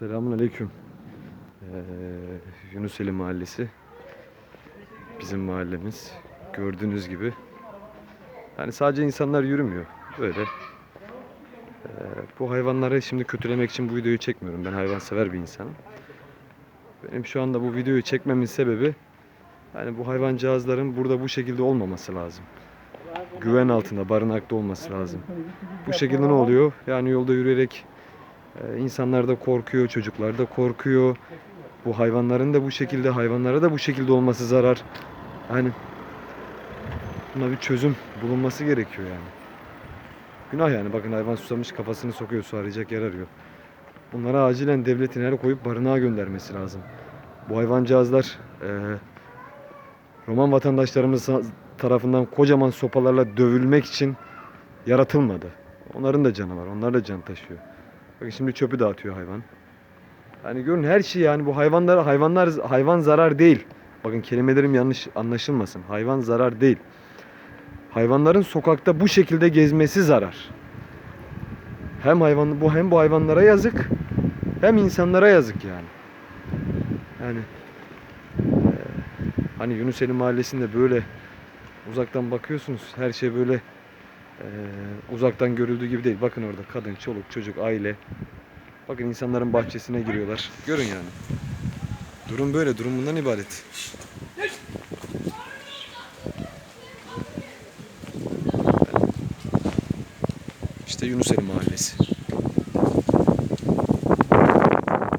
Selamun Aleyküm. Ee, Yunuseli Mahallesi. Bizim mahallemiz. Gördüğünüz gibi. Yani sadece insanlar yürümüyor. Böyle. Ee, bu hayvanları şimdi kötülemek için bu videoyu çekmiyorum. Ben hayvansever bir insanım. Benim şu anda bu videoyu çekmemin sebebi yani bu hayvancağızların burada bu şekilde olmaması lazım. Güven altında, barınakta olması lazım. Bu şekilde ne oluyor? Yani yolda yürüyerek ee, da korkuyor, çocuklar da korkuyor. Bu hayvanların da bu şekilde, hayvanlara da bu şekilde olması zarar. Yani buna bir çözüm bulunması gerekiyor yani. Günah yani bakın hayvan susamış kafasını sokuyor su arayacak yer arıyor. Bunlara acilen devletin el koyup barınağa göndermesi lazım. Bu hayvancağızlar eee Roman vatandaşlarımız tarafından kocaman sopalarla dövülmek için yaratılmadı. Onların da canı var. Onlar da can taşıyor. Bakın şimdi çöpü dağıtıyor hayvan. Hani görün her şey yani bu hayvanlar hayvanlar hayvan zarar değil. Bakın kelimelerim yanlış anlaşılmasın. Hayvan zarar değil. Hayvanların sokakta bu şekilde gezmesi zarar. Hem hayvan bu hem bu hayvanlara yazık hem insanlara yazık yani. Yani eee, hani Yunuseli Mahallesi'nde böyle uzaktan bakıyorsunuz her şey böyle eee, uzaktan görüldüğü gibi değil. Bakın orada kadın, çoluk, çocuk, aile. Bakın insanların bahçesine giriyorlar. Görün yani. Durum böyle. Durum bundan ibaret. İşte Yunuseli Mahallesi.